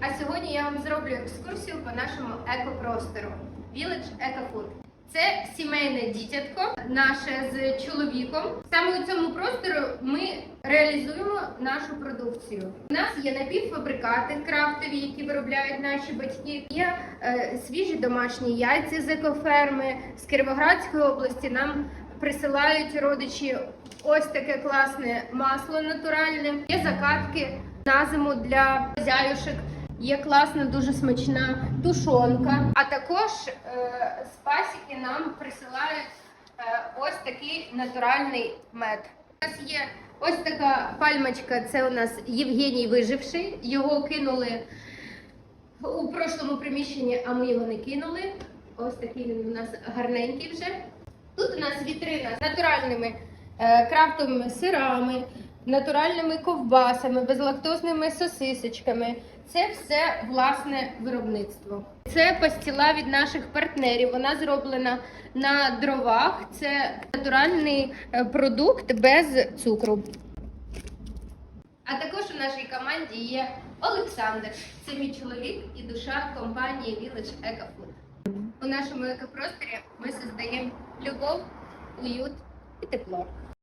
А сьогодні я вам зроблю екскурсію по нашому екопростору Village Ecofood. Це сімейне дітятко наше з чоловіком. Саме у цьому простору ми реалізуємо нашу продукцію. У нас є напівфабрикати крафтові, які виробляють наші батьки. Є е, свіжі домашні яйця з екоферми з Кіровоградської області. Нам присилають родичі ось таке класне масло натуральне. Є закатки на зиму для зяюшек. Є класна, дуже смачна тушонка. А також е, з пасіки нам присилають е, ось такий натуральний мед. У нас є ось така пальмочка. Це у нас Євгеній виживший. Його кинули у прошлому приміщенні, а ми його не кинули. Ось такий він у нас гарненький вже. Тут у нас вітрина з натуральними е, крафтовими сирами, натуральними ковбасами, безлактозними сосисочками. Це все власне виробництво. Це пастіла від наших партнерів. Вона зроблена на дровах. Це натуральний е, продукт без цукру. А також у нашій команді є Олександр. Це мій чоловік і душа компанії Village Ecofood. У нашому екопросторі ми создаємо любов, уют і тепло.